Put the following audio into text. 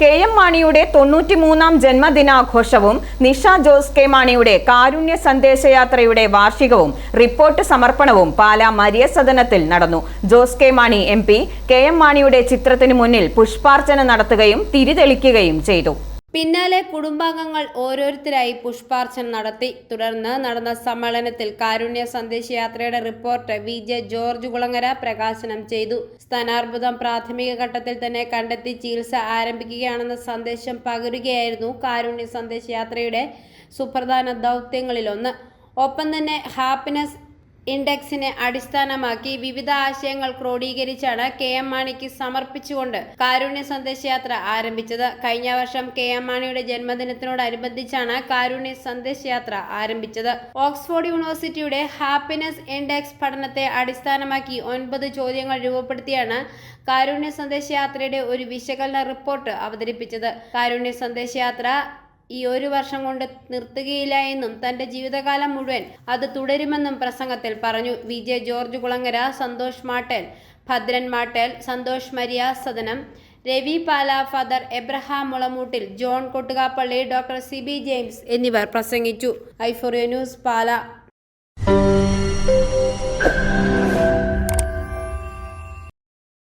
K M മാണിയുടെ തൊണ്ണൂറ്റിമൂന്നാം ജന്മദിനാഘോഷവും നിഷ ജോസ് കെ മാണിയുടെ കാരുണ്യ സന്ദേശയാത്രയുടെ വാർഷികവും റിപ്പോർട്ട് സമർപ്പണവും പാലാ മരിയ സദനത്തിൽ നടന്നു. Jose K Mani M P K M മാണിയുടെ ചിത്രത്തിനു മുന്നിൽ പുഷ്പാർച്ചന നടത്തുകയും തിരിതെളിക്കുകയും ചെയ്തു. പിന്നാലെ കുടുംബാംഗങ്ങൾ ഓരോരുത്തരായി പുഷ്പാർച്ചന നടത്തി. തുടർന്ന് നടന്ന സമ്മേളനത്തിൽ കാരുണ്യ സന്ദേശയാത്രയുടെ report V J George Kulangara പ്രകാശനം ചെയ്തു. സ്ഥാനാർബുദം പ്രാഥമിക ഘട്ടത്തിൽ തന്നെ കണ്ടെത്തി ചികിത്സ ആരംഭിക്കുകയാണെന്ന സന്ദേശം പകരുകയായിരുന്നു കാരുണ്യ സന്ദേശയാത്രയുടെ സുപ്രധാന ദൗത്യങ്ങളിലൊന്ന്. ഒപ്പം തന്നെ ഹാപ്പിനെസ് ഇൻഡെക്സിനെ അടിസ്ഥാനമാക്കി വിവിധ ആശയങ്ങൾ ക്രോഡീകരിച്ചാണ് കെ എം മാണിക്ക് സമർപ്പിച്ചുകൊണ്ട് കാരുണ്യ സന്ദേശയാത്ര ആരംഭിച്ചത്. കഴിഞ്ഞ വർഷം കെ എം മാണിയുടെ ജന്മദിനത്തിനോടനുബന്ധിച്ചാണ് കാരുണ്യ സന്ദേശയാത്ര ആരംഭിച്ചത്. ഓക്സ്ഫോർഡ് യൂണിവേഴ്സിറ്റിയുടെ ഹാപ്പിനെസ് ഇൻഡെക്സ് പഠനത്തെ അടിസ്ഥാനമാക്കി ഒൻപത് ചോദ്യങ്ങൾ രൂപപ്പെടുത്തിയാണ് കാരുണ്യ സന്ദേശയാത്രയുടെ ഒരു വിശകലന റിപ്പോർട്ട് അവതരിപ്പിച്ചത്. കാരുണ്യ സന്ദേശയാത്ര ഈ ഒരു വർഷം കൊണ്ട് നിർത്തുകയില്ല എന്നും തന്റെ ജീവിതകാലം മുഴുവൻ അത് തുടരുമെന്നും പ്രസംഗത്തിൽ പറഞ്ഞു. V. J. George Kulangara Santhosh Mattel Bhadran Mattel Santhosh Maria Sadanam Ravi Pala father Abraham Mulamoottil John Kottukappally doctor C. B. James എന്നിവർ പ്രസംഗിച്ചു. ഐഫോറിയോ ന്യൂസ് പാല.